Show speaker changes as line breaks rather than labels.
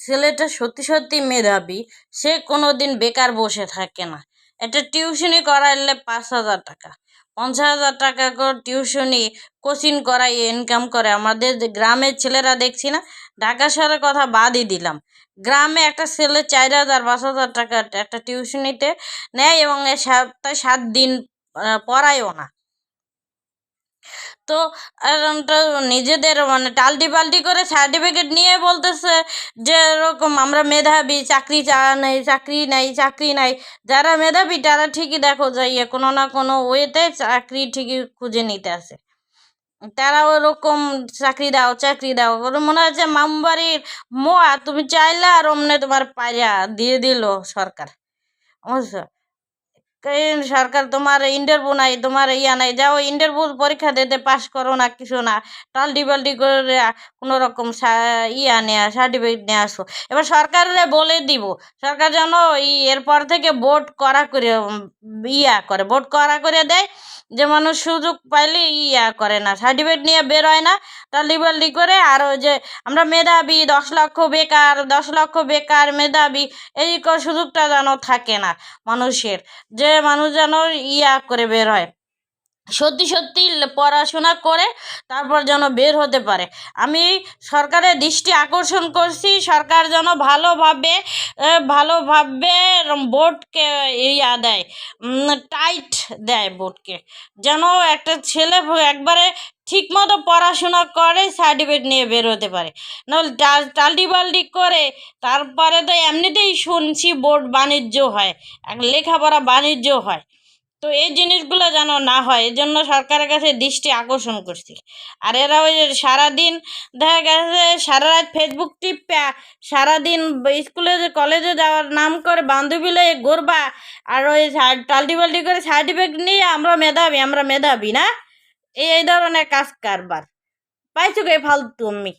ছেলেটা সত্যি সত্যি মেধাবী, সে কোনো দিন বেকার বসে থাকে না। একটা টিউশনি করাইলে পাঁচ হাজার টাকা। পঞ্চাশ হাজার টাকা করে টিউশনি, কোচিং করাই ইনকাম করে। আমাদের গ্রামের ছেলেরা দেখছি না ঢাকা শহরের কথা বাদই দিলাম। গ্রামে একটা ছেলে চার হাজার, পাঁচ হাজার টাকা একটা টিউশনিতে নেয় এবং সপ্তাহে সাত দিন পড়ায়ও না। তো নিজেদের মানে টাল্টি পাল্টি করে সার্টিফিকেট নিয়ে বলতেছে যে, এরকম আমরা মেধাবী, চাকরি চা নেই, চাকরি নাই চাকরি নাই। যারা মেধাবী, তারা ঠিকই দেখো যাইয়ে কোনো না কোনো ওয়েতে চাকরি ঠিকই খুঁজে নিতে আসে। তারা ওরকম চাকরি দাও চাকরি দাও, ওর মনে হচ্ছে মামবাড়ির মোয়া, তুমি চাইলে আর অমনে তোমার পাইয়া দিয়ে দিল সরকার। বুঝছ? সরকার তোমার ইন্টারভিউ নাই, তোমার ইয়া নাই, যাও ইন্টারভিউ পরীক্ষা দিতে পাস করো না, কিছু না। টালডি বালডি করে কোনো রকম ইয়া নেওয়া সার্টিফিকেট নিয়ে আসো। এবার সরকারে বলে দিব, সরকার যেন এরপর থেকে বোর্ড করা করে ইয়া করে বোর্ড করা করে দেয়। যে মানুষ সুযোগ পাইলে ইয়া করে না সার্টিফিকেট নিয়ে বেরোয় না টাল্টি বাল্টি করে আর ওই যে আমরা মেধাবী, দশ লক্ষ বেকার, দশ লক্ষ বেকার, মেধাবী, এই সুযোগটা যেন থাকে না মানুষের, যে মানুষ যেন ইয়া করে বের হয়। সত্যি সত্যি পড়াশোনা করে তারপর যেন বের হতে পারে। আমি সরকারের দৃষ্টি আকর্ষণ করছি, সরকার যেন ভালোভাবে ভালোভাবে বোর্ডকে ইয়া দেয় টাইট দেয় বোর্ডকে। যেন একটা ছেলে একবারে ঠিক মতো পড়াশোনা করে, সার্টিফিকেট নিয়ে বের হতে পারে। নাহলে টাল- টাল্টি বাল্টি করে তারপরে তো এমনিতেই শুনছি বোর্ড বাণিজ্য হয় লেখাপড়া বাণিজ্য হয়। তো এই জিনিসগুলো যেন না হয়, এই জন্য সরকারের কাছে দৃষ্টি আকর্ষণ করছি। আর এরা ওই সারাদিন দেখা গেছে, সারা রাত ফেসবুক টিপা, সারাদিন স্কুলে যে কলেজে যাওয়ার নাম করে বান্ধবী লয়ে ঘুরবা, আর ওই টাল্টি বাল্টি করে সার্টিফিকেট নিয়ে আমরা মেধাবী আমরা মেধাবী না? এই এই ধরনের কাজ কারবার। পাইছো কে ফালতু আমি?